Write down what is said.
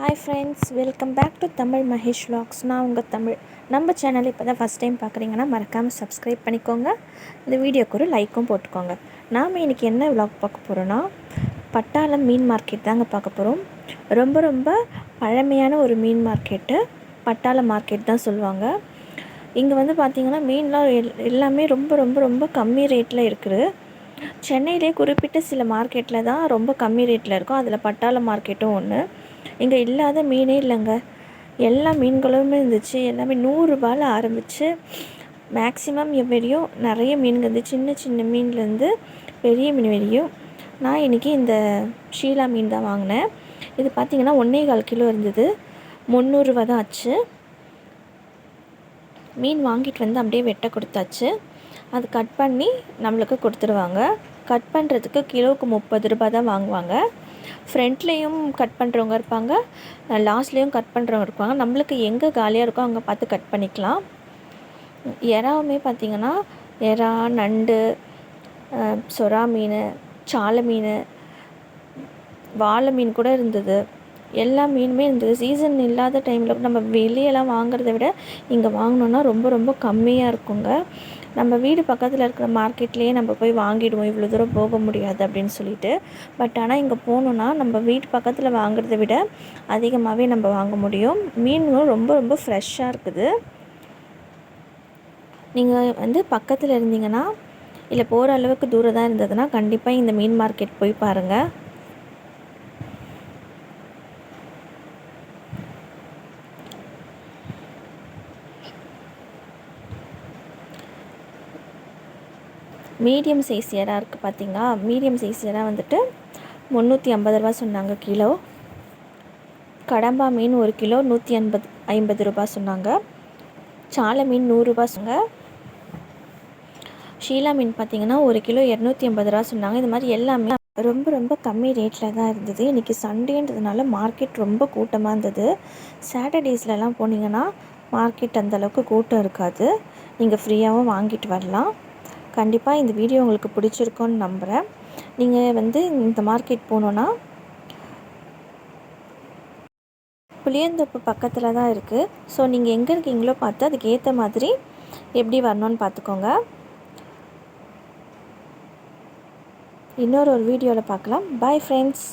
Hi friends welcome back to Tamil Mahesh vlogs நான் உங்கள் தமிழ். நம்ம சேனல் இப்போ தான் ஃபஸ்ட் டைம் பார்க்குறீங்கன்னா மறக்காமல் சப்ஸ்கிரைப் பண்ணிக்கோங்க. இந்த வீடியோக்கு ஒரு லைக்கும் போட்டுக்கோங்க. நாம் இன்றைக்கி என்ன விளாக் பார்க்க போகிறோன்னா பட்டாளம் மீன் மார்க்கெட் தாங்க பார்க்க போகிறோம் ரொம்ப ரொம்ப பழமையான ஒரு மீன் மார்க்கெட்டு பட்டாளம் மார்க்கெட் தான் சொல்லுவாங்க. இங்கே வந்து பார்த்திங்கன்னா மீன்லாம் எல் எல்லாமே ரொம்ப ரொம்ப ரொம்ப கம்மி ரேட்டில் இருக்குது. சென்னையிலே குறிப்பிட்ட சில மார்க்கெட்டில் தான் ரொம்ப கம்மி ரேட்டில் இருக்கும். அதில் பட்டாளம் மார்க்கெட்டும் ஒன்று இங்கே இல்லாத மீனே இல்லைங்க. எல்லா மீன்களுமே இருந்துச்சு. எல்லாமே நூறுரூபாயில் ஆரம்பித்து மேக்ஸிமம் வரையும் நிறைய மீன்கள் இருந்து சின்ன சின்ன மீன்லேருந்து பெரிய மீன் வரையும் நான் இன்றைக்கி இந்த ஷீலா மீன் தான் வாங்கினேன். இது பார்த்திங்கன்னா ஒன்றே கால் கிலோ இருந்தது. முந்நூறுரூவா தான் ஆச்சு. மீன் வாங்கிட்டு வந்து அப்படியே வெட்ட கொடுத்தாச்சு. அது கட் பண்ணி நம்மளுக்கு கொடுத்துருவாங்க. கட் பண்ணுறதுக்கு கிலோவுக்கு முப்பது ரூபா தான் வாங்குவாங்க. ஃப்ரண்ட்லேயும் கட் பண்ணுறவங்க இருப்பாங்க. லாஸ்ட்லேயும் கட் பண்ணுறவங்க இருப்பாங்க. நம்மளுக்கு எங்கே காலியாக இருக்கோ அங்கே பார்த்து கட் பண்ணிக்கலாம். எறாவுமே பார்த்திங்கன்னா எறா நண்டு சொரா மீன் சாலை மீன் வாழை மீன் கூட இருந்தது. எல்லா மீனுமே இருந்தது. சீசன் இல்லாத டைமில் நம்ம வெளியெல்லாம் வாங்குறத விட இங்கே வாங்கினோன்னா ரொம்ப ரொம்ப கம்மியாக இருக்குங்க. நம்ம வீடு பக்கத்தில் இருக்கிற மார்க்கெட்லேயே நம்ம போய் வாங்கிடுவோம். இவ்வளோ தூரம் போக முடியாது அப்படின்னு சொல்லிட்டு. பட் ஆனால் இங்கே போகணுன்னா நம்ம வீட்டு பக்கத்தில் வாங்குறத விட அதிகமாகவே நம்ம வாங்க முடியும். மீன்களும் ரொம்ப ரொம்ப ஃப்ரெஷ்ஷாக இருக்குது. நீங்கள் வந்து பக்கத்தில் இருந்தீங்கன்னா இல்லை போகிற அளவுக்கு தூரம் தான் இருந்ததுன்னா கண்டிப்பாக இந்த மீன் மார்க்கெட் போய் பாருங்கள் மீடியம் சைஸ் இறா இருக்குது பார்த்திங்களா மீடியம் சைஸ் இறா வந்துட்டு முந்நூற்றி ஐம்பது ரூபா சொன்னாங்க கிலோ. கடம்பா மீன் ஒரு கிலோ நூற்றி ஐம்பது ஐம்பது ரூபாய் சொன்னாங்க. சாலை மீன் நூறுரூபா சொன்னாங்க. ஷீலா மீன் பார்த்திங்கன்னா ஒரு கிலோ இரநூத்தி ஐம்பது ரூபா சொன்னாங்க. இது மாதிரி எல்லாமே ரொம்ப ரொம்ப கம்மி ரேட்டில் தான் இருந்தது. இன்றைக்கி சண்டேன்றதுனால மார்க்கெட் ரொம்ப கூட்டமாக இருந்தது. சாட்டர்டேஸ்லலாம் போனீங்கன்னா மார்க்கெட் அந்தளவுக்கு கூட்டம் இருக்காது. நீங்கள் ஃப்ரீயாகவும் வாங்கிட்டு வரலாம். கண்டிப்பாக இந்த வீடியோ உங்களுக்கு பிடிச்சிருக்கும்னு நம்புகிறேன் நீங்கள் வந்து இந்த மார்க்கெட் போனோன்னா புளியந்தோப்பு பக்கத்தில் தான் இருக்குது ஸோ நீங்கள் எங்கே இருக்கீங்களோ பார்த்து அதுக்கு ஏற்ற மாதிரி எப்படி வரணும்னு பார்த்துக்கோங்க. இன்னொரு ஒரு வீடியோவில் பார்க்கலாம். Bye friends